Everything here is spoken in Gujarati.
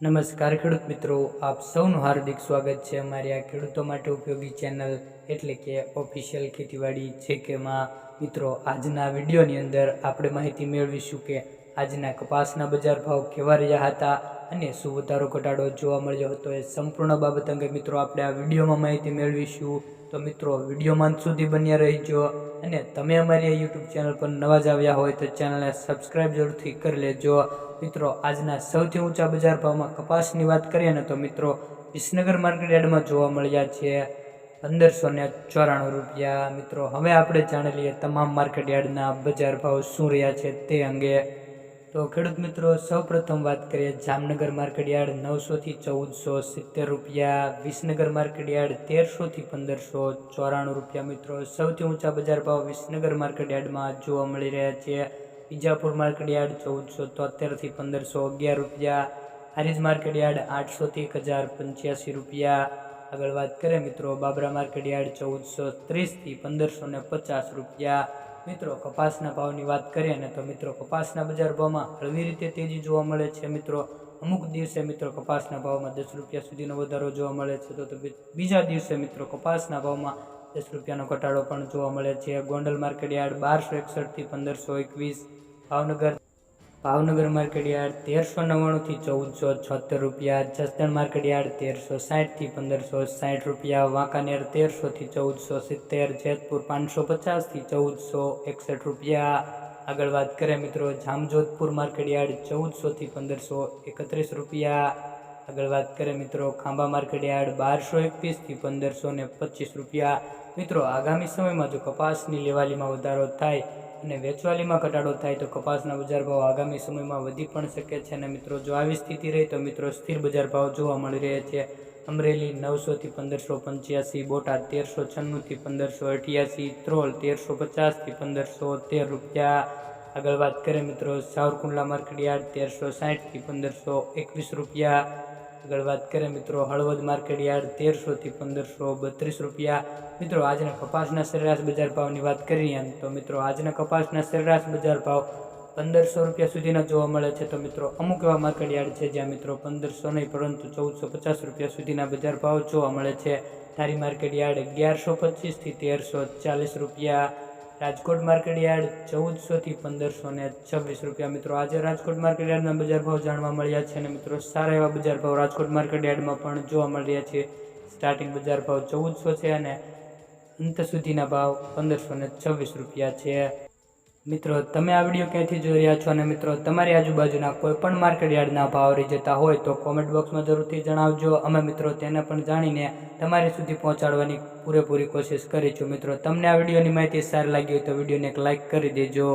નમસ્કાર ખેડૂત મિત્રો, આપ સૌનું હાર્દિક સ્વાગત છે અમારી આ ખેડૂતો માટે ઉપયોગી ચેનલ એટલે કે ઓફિશિયલ ખેતીવાડી છે કે માં. મિત્રો, આજના વિડીયોની અંદર આપણે માહિતી મેળવીશું કે આજના કપાસના બજાર ભાવ કેવા રહ્યા હતા અને શું વધારો ઘટાડો જોવા મળ્યો હતો એ સંપૂર્ણ બાબત અંગે મિત્રો આપણે આ વિડીયોમાં માહિતી મેળવીશું. તો મિત્રો વિડીયોમાં સુધી બન્યા રહીજો અને તમે અમારી આ યુટ્યુબ ચેનલ પર નવા જ આવ્યા હોય તો ચેનલને સબસ્ક્રાઈબ જરૂરથી કરી લેજો. મિત્રો, આજના સૌથી ઊંચા બજાર ભાવમાં કપાસની વાત કરીએ ને તો મિત્રો, વિસનગર માર્કેટ યાર્ડમાં જોવા મળ્યા છે પંદરસો ને ચોરાણું રૂપિયા. મિત્રો, હવે આપણે જાણી લઈએ તમામ માર્કેટ યાર્ડના બજાર ભાવ શું રહ્યા છે તે અંગે. તો ખેડૂત મિત્રો, સૌપ્રથમ વાત કરીએ જામનગર માર્કેટયાર્ડ નવસોથી ચૌદસો સિત્તેર રૂપિયા, વિસનગર માર્કેટયાર્ડ તેરસોથી પંદરસો ચોરાણું રૂપિયા મિત્રો. સૌથી ઊંચા બજાર ભાવ વિસનગર માર્કેટયાર્ડમાં જોવા મળી રહ્યા છે. બીજાપુર માર્કેટયાર્ડ ચૌદસો તોતેરથી પંદરસો અગિયાર રૂપિયા. હારીજ માર્કેટયાર્ડ આઠસોથી એક હજાર પંચ્યાસી રૂપિયા. આગળ વાત કરીએ મિત્રો, બાબરા માર્કેટયાર્ડ ચૌદસો ત્રીસથી પંદરસો ને પચાસ રૂપિયા. મિત્રો, કપાસના ભાવની વાત કરીએ ને તો મિત્રો, કપાસના બજાર ભાવમાં હળવી રીતે તેજી જોવા મળે છે મિત્રો. અમુક દિવસે મિત્રો કપાસના ભાવમાં દસ રૂપિયા સુધીનો વધારો જોવા મળે છે તો બીજા દિવસે મિત્રો કપાસના ભાવમાં દસ રૂપિયાનો ઘટાડો પણ જોવા મળે છે. ગોંડલ માર્કેટ યાર્ડ બારસો એકસઠથી પંદરસો એકવીસ. ભાવનગર ભાવનગર માર્કેટ યાર્ડ તેરસો નવ્વાણુંથી ચૌદસો છોતેર રૂપિયા, જસદણ માર્કેટ યાર્ડ તેરસો સાઠથી પંદરસો સાઠ રૂપિયા, વાંકાનેર તેરસોથી ચૌદસો સિત્તેર, જેતપુર પાંચસો પચાસથી ચૌદસો એકસઠ રૂપિયા. આગળ વાત કરીએ મિત્રો, જામજોધપુર માર્કેટ યાર્ડ ચૌદસોથી પંદરસો એકત્રીસ રૂપિયા. આગળ વાત કરીએ મિત્રો, ખાંભા માર્કેટ યાર્ડ બારસો એકવીસથી પંદરસો ને પચીસ રૂપિયા. મિત્રો, આગામી સમયમાં જો કપાસની લેવાલીમાં વધારો થાય અને વેચવાલીમાં ઘટાડો થાય તો કપાસના બજાર ભાવ આગામી સમયમાં વધી પણ શકે છે. અને મિત્રો, જો આવી સ્થિતિ રહે તો મિત્રો, સ્થિર બજાર ભાવ જોવા મળી રહ્યા છે. અમરેલી નવસોથી પંદરસો પંચ્યાસી, બોટાદ તેરસો છન્નુંથી પંદરસો અઠ્યાસી, ત્રોલ તેરસો પચાસથી પંદરસો તેર રૂપિયા. આગળ વાત કરીએ મિત્રો, સાવરકુંડલા માર્કેટયાર્ડ તેરસો સાઠથી પંદરસો એકવીસ રૂપિયા. આગળ વાત કરીએ, મિત્રો, હળવદ માર્કેટ યાર્ડ તેરસોથી પંદરસો બત્રીસ રૂપિયા. મિત્રો, આજના કપાસના સરેરાશ બજાર ભાવની વાત કરીએ તો, મિત્રો, આજના કપાસના સરેરાશ બજાર ભાવ પંદરસો રૂપિયા સુધીના જોવા મળે છે. તો, મિત્રો, અમુક એવા માર્કેટ યાર્ડ છે જ્યાં, મિત્રો, પંદરસો નહીં, પરંતુ ચૌદસો પચાસ રૂપિયા સુધીના બજાર ભાવ જોવા મળે છે. ધારી માર્કેટ યાર્ડ અગિયારસો પચીસથી તેરસો ચાલીસ રૂપિયા. રાજકોટ માર્કેટ યાર્ડ ચૌદસોથી પંદરસો ને છવ્વીસ રૂપિયા. મિત્રો, આજે રાજકોટ માર્કેટ યાર્ડના બજાર ભાવ જાણવા મળ્યા છે અને મિત્રો, સારા એવા બજાર ભાવ રાજકોટ માર્કેટ યાર્ડમાં પણ જોવા મળી રહ્યા છે. સ્ટાર્ટિંગ બજાર ભાવ ચૌદસો છે અને અંત સુધીના ભાવ પંદરસો ને છવ્વીસ રૂપિયા છે. મિત્રો, તમે આ વીડિયો ક્યાંથી જોઈ રહ્યા છો અને મિત્રો, તમારી આજુબાજુના કોઈ પણ માર્કેટ યાર્ડના ભાવ રહી જતા હોય તો કોમેન્ટ બોક્સમાં જરૂરથી જણાવજો. અમે મિત્રો તેને પણ જાણીને તમારી સુધી પહોંચાડવાની પૂરેપૂરી કોશિશ કરીશું. મિત્રો, તમને આ વિડીયોની માહિતી સારી લાગી હોય તો વિડીયોને એક લાઇક કરી દેજો.